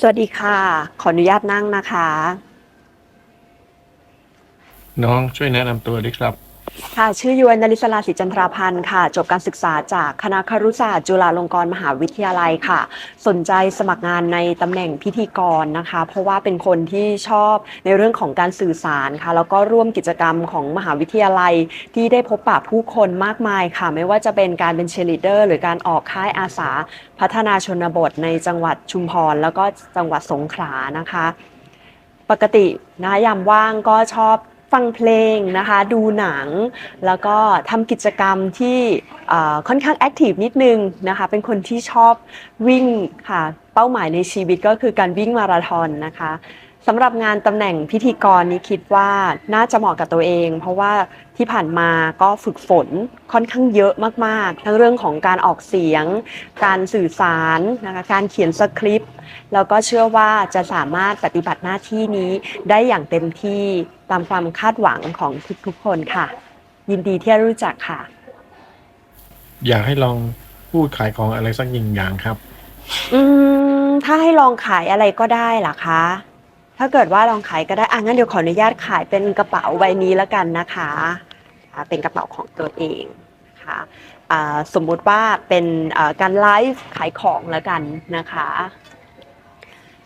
สวัสดีค่ะ ขออนุญาตนั่งนะคะ น้องช่วยแนะนำตัวด้วยครับ ค่ะชื่อยุวรรณลิศลาศิจันทราพันธ์ค่ะ จบการศึกษาจากคณะครุศาสตร์จุฬาลงกรณ์มหาวิทยาลัยค่ะ สนใจสมัครงานในตำแหน่งพิธีกรนะคะ เพราะว่าเป็นคนที่ชอบในเรื่องของการสื่อสารค่ะ แล้วก็ร่วมกิจกรรมของมหาวิทยาลัยที่ได้พบปะผู้คนมากมายค่ะ ไม่ว่าจะเป็นการเป็นเชลิเดอร์ หรือการออกค่ายอาสา พัฒนาชนบทในจังหวัดชุมพร แล้วก็จังหวัดสงขลานะคะ ปกตินะยามว่างก็ชอบ ฟังเพลงนะคะ ดูหนัง แล้วก็ทำกิจกรรมที่ค่อนข้างแอคทีฟนิดนึงนะคะ เป็นคนที่ชอบวิ่งค่ะ เป้าหมายในชีวิตก็คือการวิ่งมาราธอนนะคะ สำหรับงานตำแหน่งพิธีกรนี้คิดว่าน่าจะเหมาะกับตัวเอง เพราะว่าที่ผ่านมาก็ฝึกฝนค่อนข้างเยอะมากๆ ทั้งเรื่องของการออกเสียง การสื่อสารนะคะการเขียนสคริปต์แล้วก็เชื่อว่าจะสามารถปฏิบัติหน้าที่นี้ได้อย่างเต็มที่ตามความคาดหวังของทุกๆคนค่ะ ยินดีที่ได้รู้จักค่ะ อยากให้ลองพูดขายของอะไรสักอย่างอย่างครับ อืมถ้าให้ลองขายอะไรก็ได้เหรอคะ ถ้าเกิดว่าลองขายก็ได้อะงั้นเดี๋ยวขออนุญาตขายเป็นกระเป๋าใบนี้แล้วกันนะคะอ่าเป็นกระเป๋าของตัวเองนะคะอ่าสมมุติว่าเป็นอ่าการไลฟ์ขายของแล้วกันนะคะ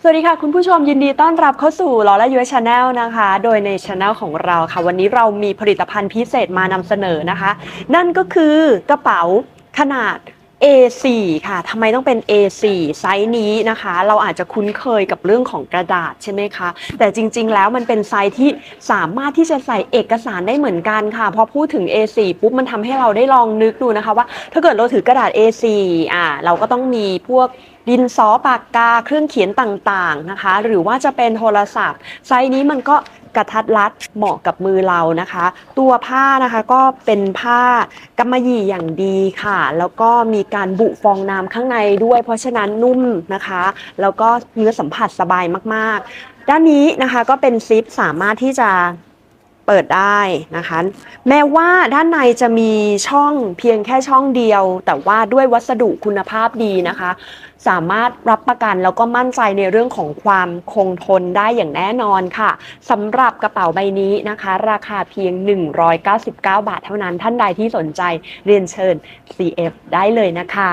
สวัสดีค่ะ คุณผู้ชมยินดีต้อนรับเข้าสู่ลอและยูเอชาแนลนะคะ โดยในช anel ของเราค่ะ วันนี้เรามีผลิตภัณฑ์พิเศษมานำเสนอนะคะ นั่นก็คือกระเป๋าขนาด A4 ค่ะทำไมต้องเป็น A4 ไซส์นี้นะคะ เราอาจจะคุ้นเคยกับเรื่องของกระดาษใช่ไหมคะ แต่จริง ๆ แล้วมันเป็นไซส์ที่สามารถที่จะใส่เอกสารได้เหมือนกันค่ะ พอพูดถึง A4 ปุ๊บมันทำให้เราได้ลองนึกดูนะคะว่า ถ้าเกิดเราถือกระดาษ A4 อ่าเราก็ต้องมีพวกดินสอปากกาเครื่องเขียนต่างๆนะคะ หรือว่าจะเป็นโทรศัพท์ ไซส์นี้มันก็ กระทัดรัดเหมาะกับมือเรานะคะ ตัวผ้านะคะก็เป็นผ้ากำมะหยี่อย่างดีค่ะ แล้วก็มีการบุฟองน้ำข้างในด้วย เพราะฉะนั้นนุ่มนะคะ แล้วก็เนื้อสัมผัสสบายมากๆ ด้านนี้นะคะก็เป็นซิปสามารถที่จะ เปิดได้นะคะ แม้ว่าด้านในจะมีช่องเพียงแค่ช่องเดียว แต่ว่าด้วยวัสดุคุณภาพดีนะคะ สามารถรับประกันแล้วก็มั่นใจในเรื่องของความคงทนได้อย่างแน่นอนค่ะสำหรับกระเป๋าใบนี้นะคะ ราคาเพียง 199 บาทเท่านั้นท่านใดที่สนใจเรียนเชิญ CF ได้เลยนะคะ